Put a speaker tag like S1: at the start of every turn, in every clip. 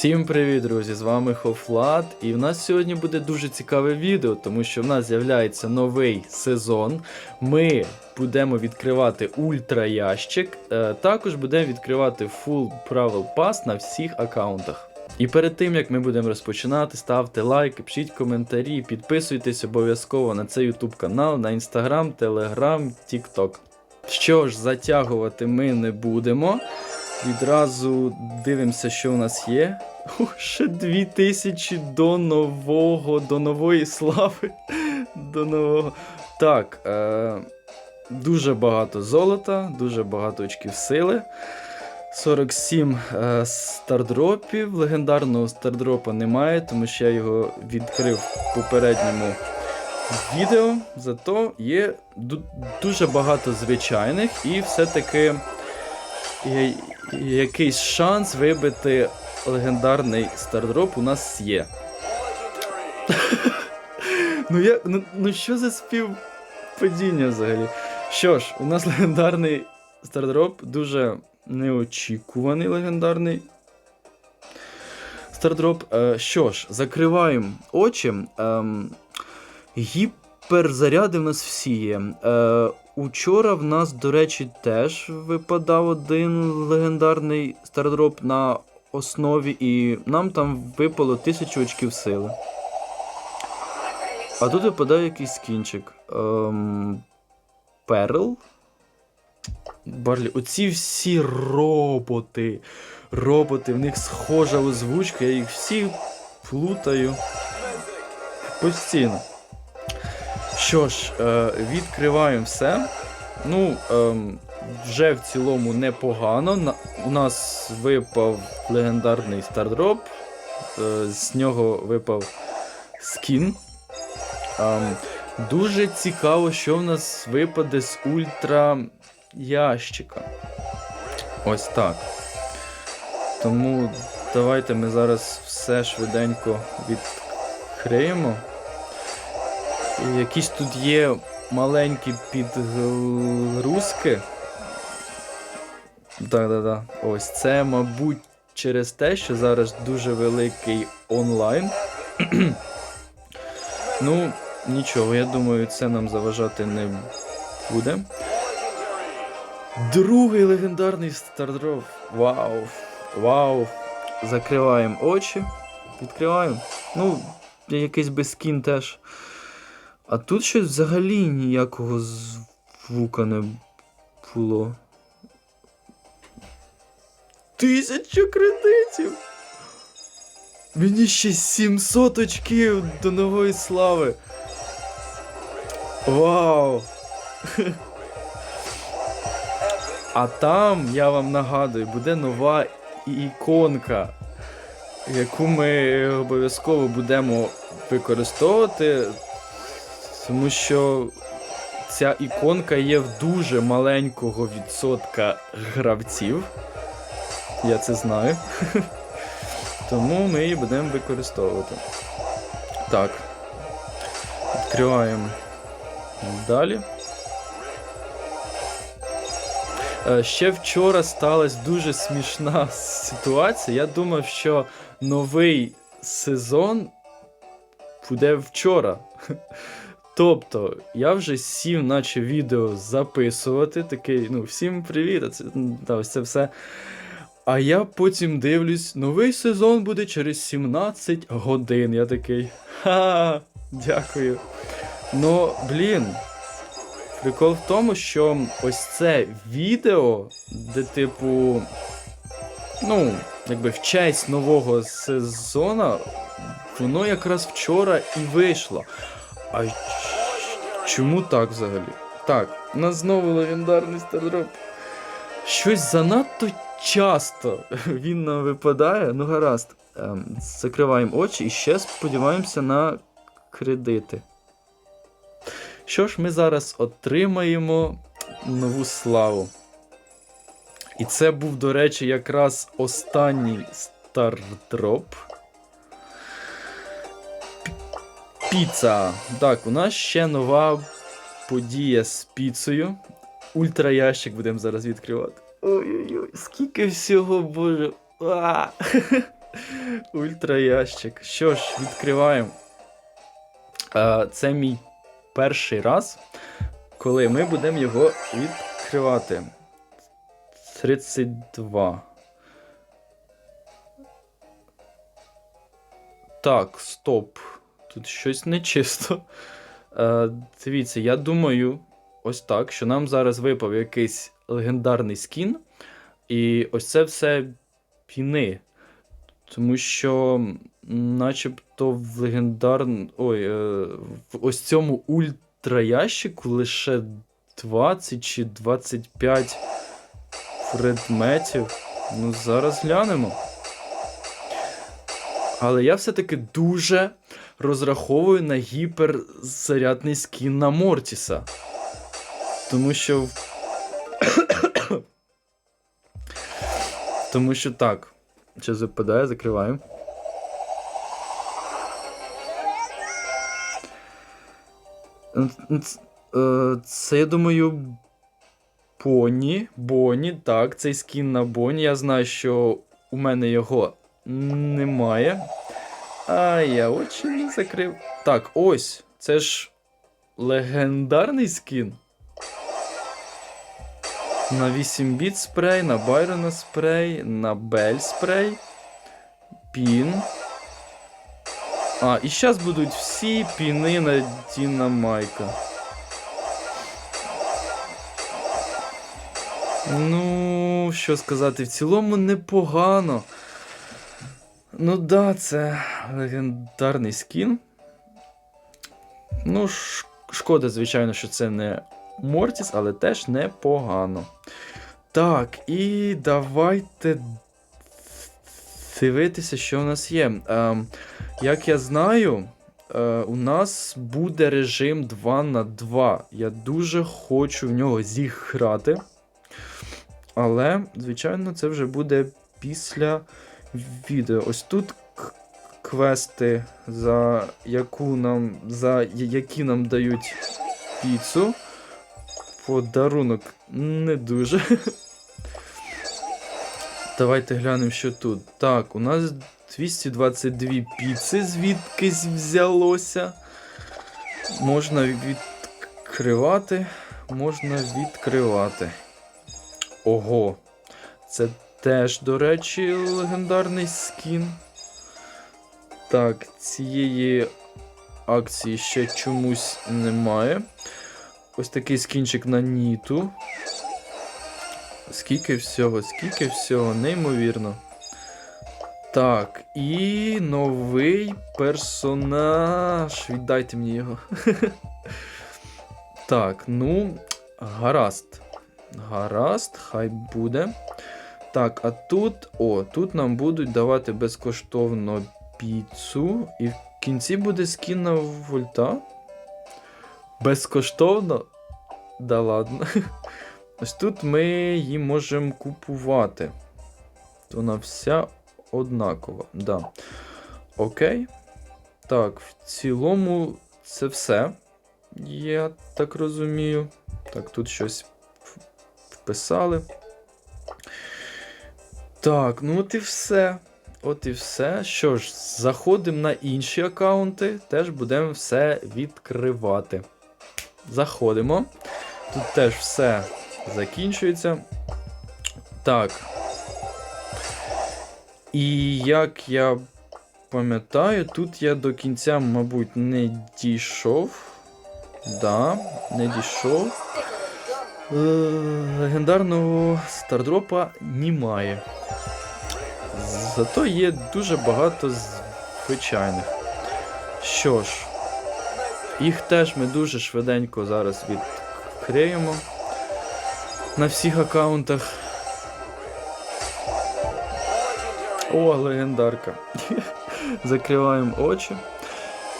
S1: Всім привіт, друзі! З вами Хофлат, і в нас сьогодні буде дуже цікаве відео, тому що в нас з'являється новий сезон. Ми будемо відкривати ультра ящик, е, також будемо відкривати Full Travel Pass на всіх аккаунтах. І перед тим як ми будемо розпочинати, ставте лайки, пишіть коментарі, підписуйтесь обов'язково на цей YouTube канал, на Instagram, Telegram, TikTok. Що ж, затягувати ми не будемо. Відразу дивимося, що у нас є. Ух, ще 2000 до нового, до нової слави. До нового. Так, е, дуже багато золота, дуже багато очків сили. 47 е, стардропів. Легендарного стардропа немає, тому що я його відкрив в попередньому відео. Зато є ду- дуже багато звичайних і все-таки якийсь шанс вибити легендарний стардроп у нас є. ну, я, ну, ну що за співпадіння взагалі? Що ж, у нас легендарний стардроп, дуже неочікуваний легендарний стардроп. Е, що ж, закриваємо очі. Ем, гіперзаряди в нас всі є. Е, Учора в нас, до речі, теж випадав один легендарний стардроп на основі, і нам там випало 1000 очків сили. А тут випадає якийсь скінчик. Ем... Перл. Барлі. Оці всі роботи. Роботи, в них схожа озвучка, я їх всі плутаю. Постійно. Що ж, е, відкриваємо все. Ну, ем, вже в цілому непогано. У нас випав легендарний стардроп. Е, з нього випав скін. Ем, дуже цікаво, що в нас випаде з ультра ящика. Ось так. Тому давайте ми зараз все швиденько відкриємо. Якісь тут є маленькі підгрузки. Так-да-да. Ось це, мабуть, через те, що зараз дуже великий онлайн. ну, нічого, я думаю, це нам заважати не буде. Другий легендарний стардроп. Вау! Вау! Закриваємо очі. Відкриваємо. Ну, якийсь безкін теж. А тут щось взагалі ніякого звука не було. Тисяча кредитів! Мені ще 700 очків до нової слави. Вау! А там, я вам нагадую, буде нова іконка, яку ми обов'язково будемо використовувати. Тому що ця іконка є в дуже маленького відсотка гравців. Я це знаю. Тому ми її будемо використовувати. Так. Відкриваємо далі. Е, Ще вчора сталася дуже смішна ситуація. Я думав, що новий сезон буде вчора. Тобто, я вже сів, наче відео записувати, такий, ну, всім привіт, це, та, ось це все. А я потім дивлюсь, новий сезон буде через 17 годин. Я такий. Ха, дякую. Ну, блін. Прикол в тому, що ось це відео, де, типу, ну, якби в честь нового сезону, воно якраз вчора і вийшло. А чому так взагалі? Так, у нас знову легендарний стардроп. Щось занадто часто він нам випадає. Ну гаразд. Ем, закриваємо очі і ще сподіваємося на кредити. Що ж, ми зараз отримаємо нову славу. І це був, до речі, якраз останній стардроп. Піца. Так, у нас ще нова подія з піцею. Ультраящик будемо зараз відкривати. Ой-ой-ой, скільки всього, боже. А! Ультраящик. Що ж, відкриваємо. Е, Це мій перший раз, коли ми будемо його відкривати. 32. Так, стоп. Тут щось нечисто. Е, дивіться, я думаю, ось так, що нам зараз випав якийсь легендарний скін. І ось це все піни. Тому що, начебто, в легендарному. Ой, е, в ось цьому ультраящику лише 20 чи 25 предметів. Ну, зараз глянемо. Але я все-таки дуже розраховую на гіперзарядний скін на Мортіса. Тому що. Тому що так. Ще западає, закриваємо. Е, Це, я думаю, Боні. Боні, так, цей скін на Боні. Я знаю, що у мене його немає. А я очі не закрив. Так, ось. Це ж легендарний скін. На 8 біт спрей, на Байрона спрей, на Бель спрей. Пін. А, і зараз будуть всі піни на Діна Майка. Ну, що сказати, в цілому непогано. Ну да, це легендарний скін. Ну, шкода, звичайно, що це не Мортіс, але теж непогано. Так, і давайте дивитися, що у нас є. Ем, як я знаю, е, у нас буде режим 2 на 2. Я дуже хочу в нього зіграти. Але, звичайно, це вже буде після відео. Ось тут квести, за яку нам, за які нам дають піцу. Подарунок не дуже. Давайте глянемо, що тут. Так, у нас 222 піци звідкись взялося. Можна відкривати. Можна відкривати. Ого. Це теж, до речі, легендарний скін. Так, цієї акції ще чомусь немає. Ось такий скінчик на Ніту. Скільки всього, скільки всього, неймовірно. Так, і новий персонаж. Віддайте мені його. Так, ну, гаразд. Гаразд, хай буде. Так, а тут. О, тут нам будуть давати безкоштовно піцу. І в кінці буде скін вольта. Безкоштовно? Да ладно. Ось тут ми її можемо купувати. Вона вся однакова. Да. Окей. Так, в цілому це все. Я так розумію. Так, тут щось вписали. Так, ну от і все. От і все. Що ж, заходимо на інші аккаунти, теж будемо все відкривати. Заходимо. Тут теж все закінчується. Так. І як я пам'ятаю, тут я до кінця, мабуть, не дійшов. Да, не дійшов. Е, Легендарного стардропа немає. Зато є дуже багато звичайних. Що ж, їх теж ми дуже швиденько зараз відкриємо на всіх аккаунтах. О, легендарка. Закриваємо очі.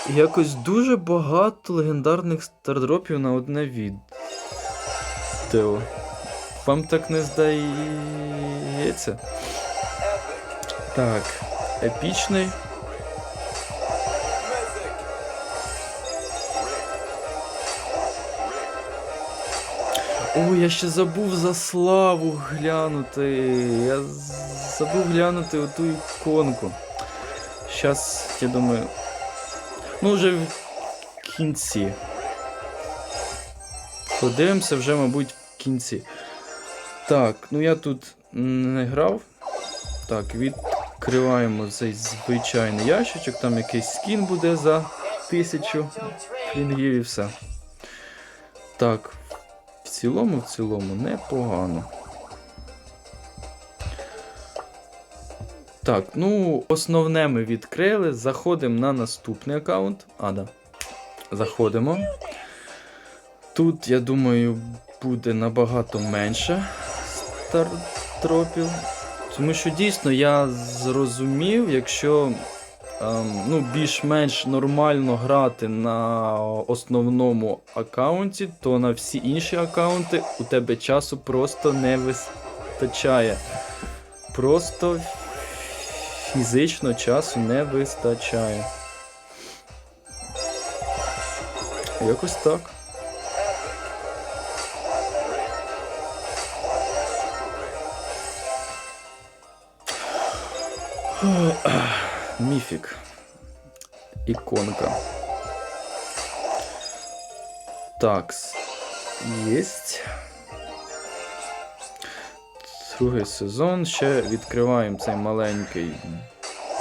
S1: Якось дуже багато легендарних стардропів на одне відео. Вам так не здається? Так, епічний. О, я ще забув за славу глянути. Я забув глянути оту іконку. Зараз, я думаю. Ну, вже в кінці. Подивимося вже, мабуть, кінці. Так, ну я тут не грав. Так, відкриваємо цей звичайний ящичок, там якийсь скін буде за тисячу флінгів і все. Так, в цілому, в цілому, непогано. Так, ну, основне ми відкрили. Заходимо на наступний аккаунт. А, да. Заходимо. Тут, я думаю, буде набагато менше стартропів. Тому що дійсно я зрозумів, якщо ем, ну, більш-менш нормально грати на основному аккаунті, то на всі інші аккаунти у тебе часу просто не вистачає. Просто фізично часу не вистачає. Якось так. Міфік. Іконка. Такс. Єсть. Другий сезон. Ще відкриваємо цей маленький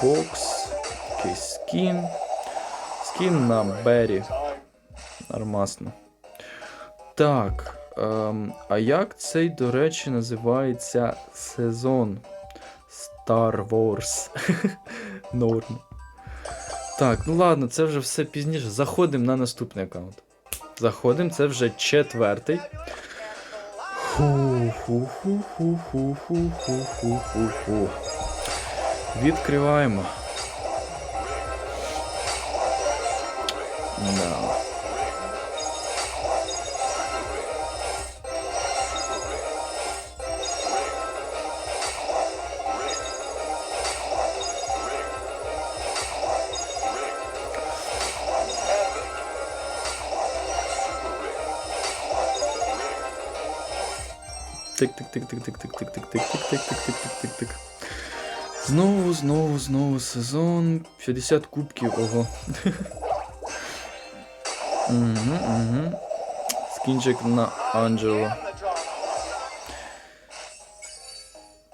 S1: бокс. Такий скін. Скін на Беррі. Нормасно. Так. Ем, а як цей, до речі, називається сезон? Star Wars. Норм. Так, ну ладно, це вже все пізніше. Заходимо на наступний аккаунт. Заходимо, це вже четвертий. Ху-ху-ху-ху-ху-ху-ху-ху. Відкриваємо. Да. Тик. Знову, знову, знову сезон. 50 кубків, ого. Угу, угу. Скінчик на Анджело.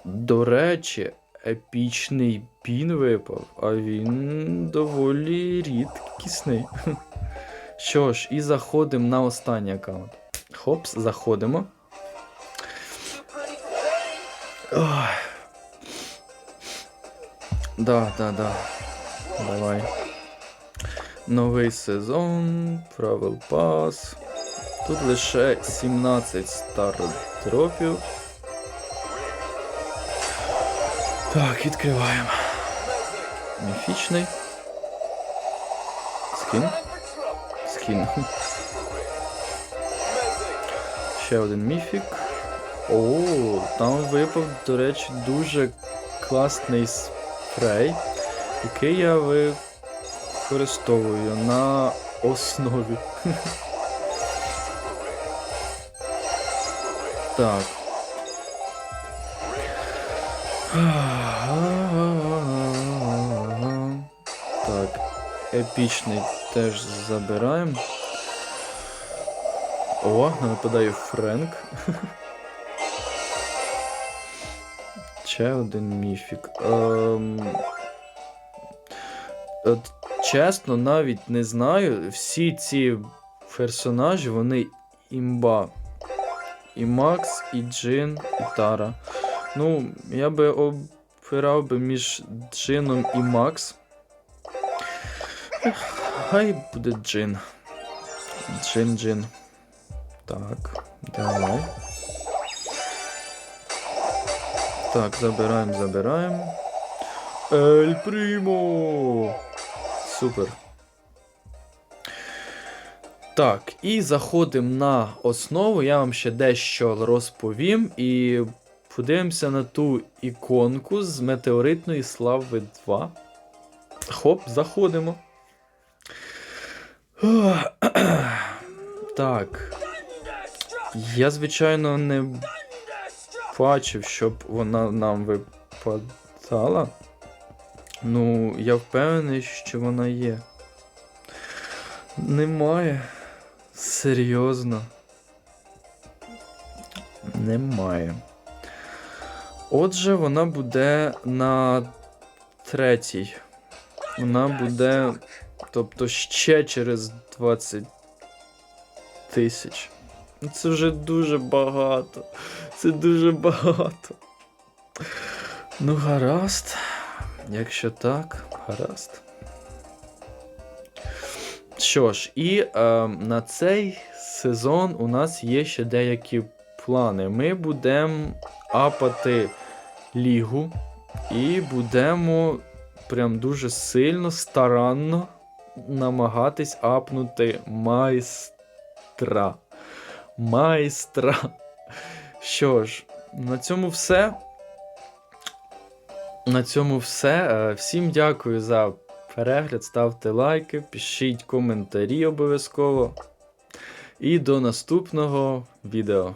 S1: До речі, епічний пін випав, а він доволі рідкісний. Що ж, і заходимо на останній аккаунт. Хопс, заходимо. Ой. Да, да, да. Давай. Новий сезон, Travel Pass. Тут лише 17 стартропів. Так, відкриваємо. Міфічний. Скін. Скін. Ще один міфік. О, там випав, до речі, дуже класний спрей, який я використовую на основі. Так. Так, епічний теж забираємо. О, нападає Френк. Ще один міфік. Ем... От, чесно, навіть не знаю. Всі ці персонажі, вони імба. І Макс, і Джин, і Тара. Ну, я би обирав би між Джином і Макс. Хай буде Джин. Джин, Джин. Так, давай. Так, забираємо, забираємо. Ель Примо! Супер. Так, і заходимо на основу. Я вам ще дещо розповім і подивимося на ту іконку з метеоритної слави 2. Хоп, заходимо. Так. Я, звичайно, не бачив, щоб вона нам випадала. Ну, я впевнений, що вона є. Немає. Серйозно. Немає. Отже, вона буде на третій. Вона буде. Тобто ще через 20 тисяч. Це вже дуже багато. Це дуже багато. Ну, гаразд. Якщо так, гаразд. Що ж, і е, на цей сезон у нас є ще деякі плани. Ми будемо апати лігу і будемо прям дуже сильно, старанно намагатись апнути майстра. Майстра. Що ж, на цьому все. На цьому все. Е, Всім дякую за перегляд. Ставте лайки, пишіть коментарі обов'язково. І до наступного відео.